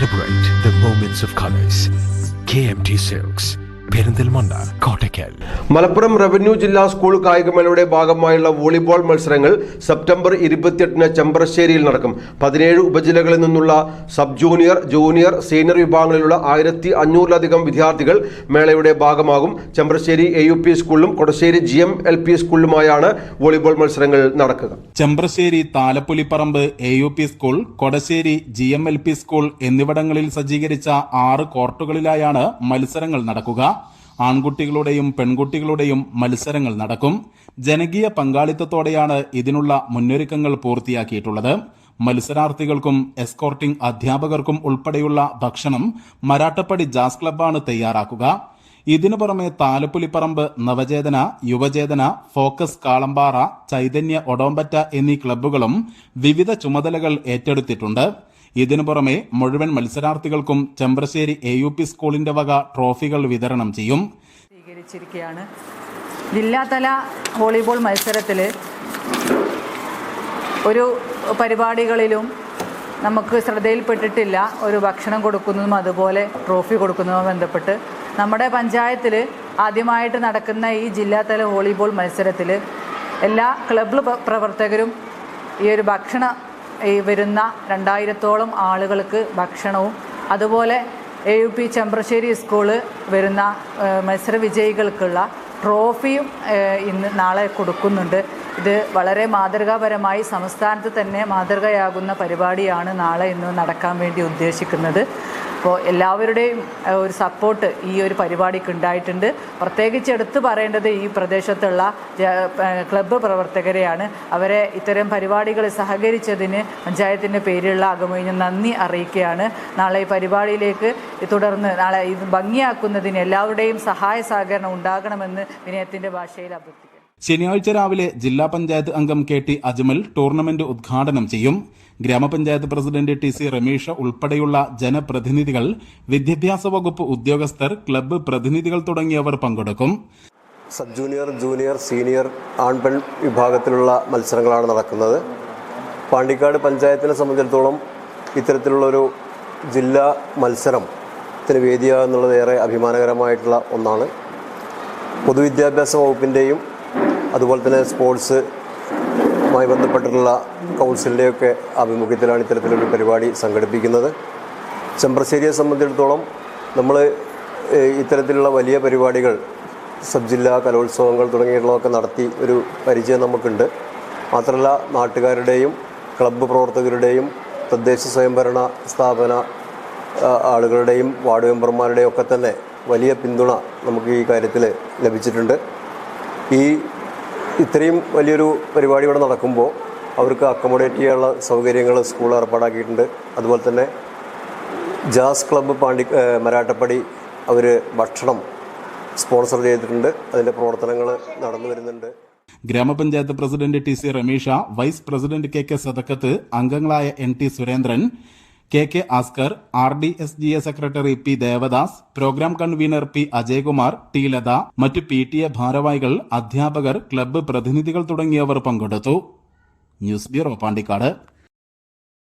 Celebrate the moments of colors. KMT Silks, Perinthalmanna Kottakkal. Malappuram revenue ജില്ലാ school കായികമേളയുടെ ഭാഗമായുള്ള volleyball മത്സരങ്ങൾ September ഇരുപത്തിയെട്ടിന് ചെമ്പ്രശ്ശേരിയിൽ നടക്കും. പതിനേഴ് ഉപജില്ലകളിൽ നിന്നുള്ള സബ് ജൂനിയർ ജൂനിയർ സീനിയർ വിഭാഗങ്ങളിലുള്ള ആയിരത്തി അഞ്ഞൂറിലധികം വിദ്യാർത്ഥികൾ മേളയുടെ ഭാഗമാകും. ചെമ്പ്രശ്ശേരി എ യു പി സ്കൂളിലും Kodasseri G M L P സ്കൂളിലുമായാണ് volleyball മത്സരങ്ങൾ നടക്കുക. Chembrasseri Thalappoliparamba A U P school Kodasseri G M L P school എന്നിവിടങ്ങളിൽ സജ്ജീകരിച്ച ആറ് കോർട്ടുകളിലായാണ് മത്സരങ്ങൾ നടക്കുക. ആൺകുട്ടികളുടെയും പെൺകുട്ടികളുടെയും മത്സരങ്ങൾ നടക്കും. ജനകീയ പങ്കാളിത്തത്തോടെയാണ് ഇതിനുള്ള മുന്നൊരുക്കങ്ങൾ പൂർത്തിയാക്കിയിട്ടുള്ളത്. മത്സരാർത്ഥികൾക്കും എസ്കോർട്ടിംഗ് അധ്യാപകർക്കും ഉൾപ്പെടെയുള്ള ഭക്ഷണം മരാട്ടപ്പടി ജാസ് ക്ലബ്ബാണ് തയ്യാറാക്കുക. ഇതിനു പുറമെ താലപ്പുലിപ്പറമ്പ് നവചേതന യുവചേതന ഫോക്കസ് കാളമ്പാറ ചൈതന്യ ഒടോമ്പറ്റ എന്നീ ക്ലബ്ബുകളും വിവിധ ചുമതലകൾ ഏറ്റെടുത്തിട്ടുണ്ട്. ഇതിനു പുറമെ മുഴുവൻ മത്സരാർത്ഥികൾക്കും ചെമ്പ്രശ്ശേരി എ യു പി സ്കൂളിന്റെ വക ട്രോഫികൾ വിതരണം ചെയ്യും. സ്വീകരിച്ചിരിക്കുകയാണ്. ജില്ലാതല വോളിബോൾ മത്സരത്തിൽ ഒരു പരിപാടികളിലും നമുക്ക് ശ്രദ്ധയിൽപ്പെട്ടിട്ടില്ല. ഒരു ഭക്ഷണം കൊടുക്കുന്നതും അതുപോലെ ട്രോഫി കൊടുക്കുന്നതും ബന്ധപ്പെട്ട് നമ്മുടെ പഞ്ചായത്തിൽ ആദ്യമായിട്ട് നടക്കുന്ന ഈ ജില്ലാതല വോളിബോൾ മത്സരത്തിൽ എല്ലാ ക്ലബ്ബ് പ്രവർത്തകരും ഈ ഒരു ഭക്ഷണ ഈ വരുന്ന രണ്ടായിരത്തോളം ആളുകൾക്ക് ഭക്ഷണവും അതുപോലെ A U P Chembrasseri school വരുന്ന മത്സര വിജയികൾക്കുള്ള ട്രോഫിയും ഇന്ന് നാളെ കൊടുക്കുന്നുണ്ട്. ഇത് വളരെ മാതൃകാപരമായി സംസ്ഥാനത്ത് തന്നെ മാതൃകയാകുന്ന പരിപാടിയാണ് നാളെ ഇന്ന് നടക്കാൻ വേണ്ടി ഉദ്ദേശിക്കുന്നത്. അപ്പോൾ എല്ലാവരുടെയും ഒരു സപ്പോർട്ട് ഈ ഒരു പരിപാടിക്ക് ഉണ്ടായിട്ടുണ്ട്. പ്രത്യേകിച്ച് എടുത്തു പറയേണ്ടത് ഈ പ്രദേശത്തുള്ള ക്ലബ്ബ് പ്രവർത്തകരെയാണ്. അവരെ ഇത്തരം പരിപാടികൾ സഹകരിച്ചതിന് പഞ്ചായത്തിന്റെ പേരിലുള്ള അകമൊഴിഞ്ഞ് നന്ദി അറിയിക്കുകയാണ്. നാളെ ഈ പരിപാടിയിലേക്ക് തുടർന്ന് നാളെ ഇത് ഭംഗിയാക്കുന്നതിന് എല്ലാവരുടെയും സഹായ സഹകരണം ഉണ്ടാകണമെന്ന് വിനയത്തിന്റെ ഭാഷയിൽ അഭ്യർത്ഥിക്കുന്നു. ശനിയാഴ്ച രാവിലെ ജില്ലാ പഞ്ചായത്ത് അംഗം കെ ടി അജ്മൽ ടൂർണമെന്റ് ഉദ്ഘാടനം ചെയ്യും. ഗ്രാമപഞ്ചായത്ത് പ്രസിഡന്റ് ടി സി രമേഷ് ഉൾപ്പെടെയുള്ള ജനപ്രതിനിധികൾ വിദ്യാഭ്യാസ വകുപ്പ് ഉദ്യോഗസ്ഥർ ക്ലബ്ബ് പ്രതിനിധികൾ തുടങ്ങിയവർ പങ്കെടുക്കും. സബ് ജൂനിയർ ജൂനിയർ സീനിയർ ആൺപെൺ വിഭാഗത്തിലുള്ള മത്സരങ്ങളാണ് നടക്കുന്നത്. പാണ്ടിക്കാട് പഞ്ചായത്തിനെ സംബന്ധിച്ചിടത്തോളം ഇത്തരത്തിലുള്ളൊരു ജില്ലാ മത്സരത്തിന് വേദിയാകുന്നുള്ളത് ഏറെ അഭിമാനകരമായിട്ടുള്ള ഒന്നാണ്. പൊതുവിദ്യാഭ്യാസ വകുപ്പിന്റെയും അതുപോലെ തന്നെ സ്പോർട്സുമായി ബന്ധപ്പെട്ടിട്ടുള്ള കൗൺസിലിന്റെയൊക്കെ ആഭിമുഖ്യത്തിലാണ് ഇത്തരത്തിലൊരു പരിപാടി സംഘടിപ്പിക്കുന്നത്. ചെമ്പ്രശ്ശേരിയെ സംബന്ധിച്ചിടത്തോളം നമ്മൾ ഇത്തരത്തിലുള്ള വലിയ പരിപാടികൾ സബ് ജില്ലാ കലോത്സവങ്ങൾ തുടങ്ങിയിട്ടുള്ളതൊക്കെ നടത്തി ഒരു പരിചയം നമുക്കുണ്ട്. മാത്രമല്ല നാട്ടുകാരുടെയും ക്ലബ്ബ് പ്രവർത്തകരുടെയും തദ്ദേശ സ്വയംഭരണ സ്ഥാപന ആളുകളുടെയും വാർഡ് മെമ്പർമാരുടെയും ഒക്കെ തന്നെ വലിയ പിന്തുണ നമുക്ക് ഈ കാര്യത്തിൽ ലഭിച്ചിട്ടുണ്ട്. ഈ ഇത്രയും വലിയൊരു പരിപാടി ഇവിടെ നടക്കുമ്പോൾ അവർക്ക് അക്കോമഡേറ്റ് ചെയ്യാനുള്ള സൗകര്യങ്ങൾ സ്കൂൾ ഏർപ്പാടാക്കിയിട്ടുണ്ട്. അതുപോലെ തന്നെ ജാസ് ക്ലബ്ബ് പാണ്ടി മരാട്ടപ്പടി അവർ ഭക്ഷണം സ്പോൺസർ ചെയ്തിട്ടുണ്ട്. അതിന്റെ പ്രവർത്തനങ്ങൾ നടന്നു വരുന്നുണ്ട്. ഗ്രാമപഞ്ചായത്ത് president T C Ramesha vice president K K Sadakkath അംഗങ്ങളായ N T Surendran K K Askar R D S G A secretary P Devadas programme convener P Ajaykumar T Latha മറ്റു P T A ഭാരവാഹികൾ അധ്യാപകർ club പ്രതിനിധികൾ തുടങ്ങിയവർ പങ്കെടുത്തു. News bureau Pandikkad.